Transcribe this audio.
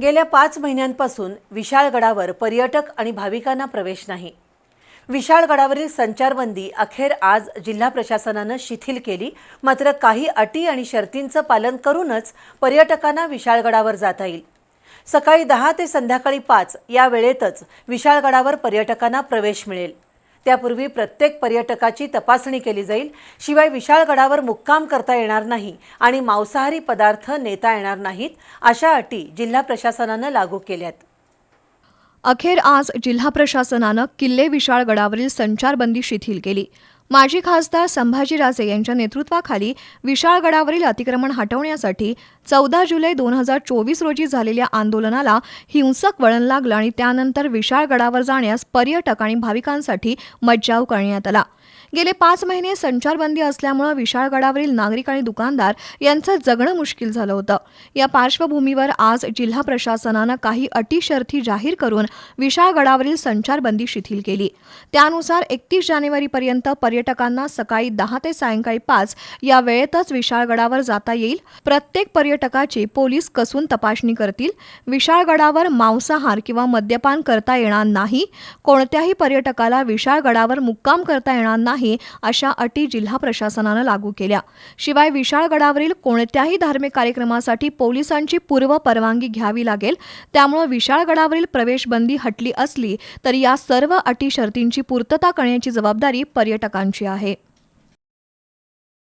गेल्या पाच महिन्यांपासून विशाळगडावर पर्यटक आणि भाविकांना प्रवेश नाही. विशाळगडावरील संचारबंदी अखेर आज जिल्हा प्रशासनानं शिथिल केली मात्र काही अटी आणि शर्तींचं पालन करूनच पर्यटकांना विशाळगडावर जाता येईल. सकाळी दहा ते संध्याकाळी पाच या वेळेतच विशाळगडावर पर्यटकांना प्रवेश मिळेल. त्यापूर्वी प्रत्येक पर्यटकाची तपासणी केली जाईल. शिवाय विशाळगडावर मुक्काम करता येणार नाही आणि मांसाहारी पदार्थ नेता येणार नाहीत अशा अटी जिल्हा प्रशासनानं लागू केल्यात. अखेर आज जिल्हा प्रशासनानं किल्ले विशाळगडावरील संचारबंदी शिथिल केली. माजी खासदार संभाजीराजे यांच्या नेतृत्वाखाली विशाळगडावरील अतिक्रमण हटवण्यासाठी चौदा जुलै दोन हजार चोवीस रोजी झालेल्या आंदोलनाला हिंसक वळण लागलं आणि त्यानंतर विशाळगडावर जाण्यास पर्यटक आणि भाविकांसाठी मज्जाव करण्यात आला. गेले पाच महिने संचारबंदी असल्यामुळं विशाळगडावरील नागरिक आणि दुकानदार यांचं जगणं मुश्किल झालं होतं. या पार्श्वभूमीवर आज जिल्हा प्रशासनानं काही अटी शर्थी जाहीर करून विशाळगडावरील संचारबंदी शिथिल केली. त्यानुसार एकतीस जानेवारीपर्यंत पर्यटकांना सकाळी दहा ते सायंकाळी पाच या वेळेतच विशाळगडावर जाता येईल. प्रत्येक पर्यटकाची पोलीस कसून तपासणी करतील. विशाळगडावर मांसाहार किंवा मद्यपान करता येणार नाही. कोणत्याही पर्यटकाला विशाळगडावर मुक्काम करता येणार नाही. अशा अटी जिल्हा प्रशासनानं लागू केल्या. शिवाय विशाळगडावरील कोणत्याही धार्मिक कार्यक्रमासाठी पोलिसांची पूर्व परवानगी घ्यावी लागेल. त्यामुळे विशाळगडावरील प्रवेशबंदी हटली असली तरी या सर्व अटी शर्तींची पूर्तता करण्याची जबाबदारी पर्यटकांची आहे.